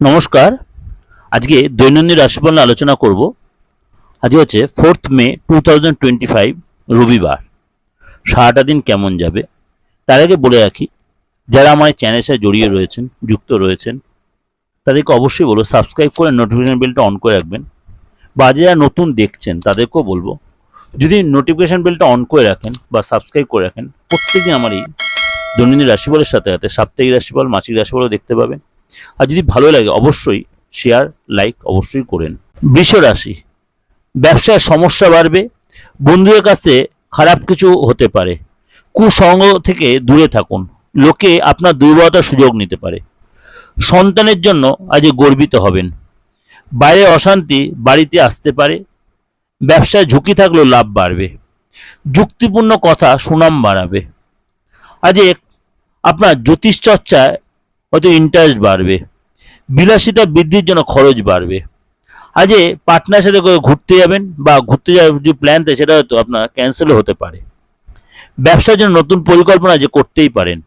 নমস্কার। আজকে দৈনন্দিন রাশিফল নিয়ে আলোচনা করব। আজকে হচ্ছে fourth May two thousand twenty five রবিবার। সারাটা দিন কেমন যাবে? তার আগে বলে রাখি, যারা আমার চ্যানেলের সাথে জড়িয়ে রয়েছেন, যুক্ত রয়েছেন, তাদেরকে অবশ্যই বলব সাবস্ক্রাইব করে নোটিফিকেশন বেলটা অন করে রাখবেন। বা যারা নতুন দেখছেন, তাদেরকেও বলব, যদি নোটিফিকেশান বেলটা অন করে রাখেন বা সাবস্ক্রাইব করে রাখেন প্রত্যেকদিন আমার এই দৈনন্দিন রাশিফলের সাথে সাথে সাপ্তাহিক রাশিফল, মাসিক রাশিফলও দেখতে পাবেন। আর যদি ভালো লাগে অবশ্যই শেয়ার লাইক অবশ্যই করেন। বৃষ রাশি, ব্যবসায় সমস্যা বাড়বে, বন্ধুদের কাছে খারাপ কিছু হতে পারে কুসঙ্গ থেকে দূরে থাকুন, লোকে আপনার দুর্বলতার সুযোগ নিতে পারে। সন্তানের জন্য আজ গর্বিত হবেন, বাইরে অশান্তি বাড়িতে আসতে পারে, ব্যবসায় ঝুঁকি থাকলেও লাভ বাড়বে, যুক্তিপূর্ণ কথা সুনাম বাড়াবে। আজ আপনার জ্যোতিষ চর্চায় হয়তো ইন্টারেস্ট বাড়বে, বিলাসিতা বৃদ্ধির জন্য খরচ বাড়বে। আজে পার্টনার সাথে ঘুরতে যাবেন বা ঘুরতে যাওয়ার যে প্ল্যান থাকে সেটা হয়তো আপনার ক্যান্সেলও হতে পারে। ব্যবসার জন্য নতুন পরিকল্পনা যে করতেই পারেন।